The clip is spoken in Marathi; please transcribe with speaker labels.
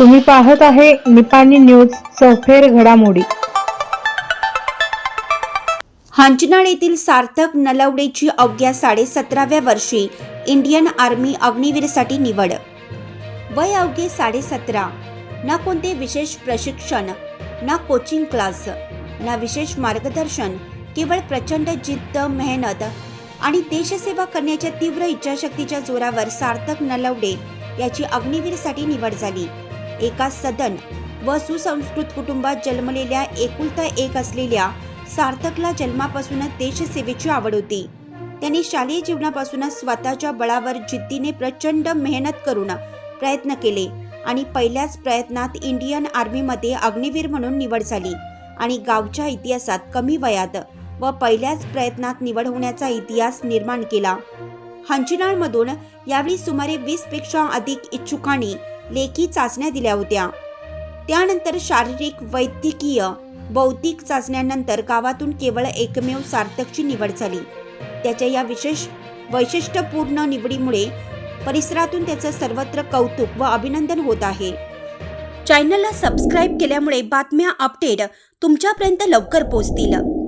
Speaker 1: तुम्ही पाहत आहे निपाणी न्यूज चौफेर घडामोडी.
Speaker 2: हांचनाळ येथील सार्थक नलवडेची अवघ्या साडेसतराव्या वर्षी इंडियन आर्मी अग्निवीरसाठी निवड. वय अवघे साडेसतरा. ना कोणते विशेष प्रशिक्षण ना कोचिंग क्लास ना विशेष मार्गदर्शन केवळ प्रचंड जिद्द मेहनत आणि देशसेवा करण्याच्या तीव्र इच्छाशक्तीच्या जोरावर सार्थक नलवडे याची अग्निवीरसाठी निवड झाली. एका सदन व सुसंस्कृत कुटुंबात जन्मलेल्या एकुलता एक असलेल्या सार्थकला जन्मापासूनच देशसेवेची आवड होती. त्यांनी शालेय जीवनापासूनच स्वतःच्या बळावर जिद्दीने प्रचंड मेहनत करून प्रयत्न केले आणि पहिल्याच प्रयत्नात इंडियन आर्मीमध्ये अग्निवीर म्हणून निवड झाली आणि गावच्या इतिहासात कमी वयात व पहिल्याच प्रयत्नात निवड होण्याचा इतिहास निर्माण केला. हंचिनाळमधून यावेळी सुमारे वीसपेक्षा अधिक इच्छुकांनी लेखी चाचण्या दिल्या होत्या. त्यानंतर शारीरिक वैद्यकीय बौद्धिक चाचण्यांनंतर गावातून केवळ एकमेव सार्थकची निवड झाली. त्याच्या या विशेष वैशिष्ट्यपूर्ण निवडीमुळे परिसरातून त्याचं सर्वत्र कौतुक व अभिनंदन होत आहे. चॅनलला सबस्क्राईब केल्यामुळे बातम्या अपडेट तुमच्यापर्यंत लवकर पोहोचतील.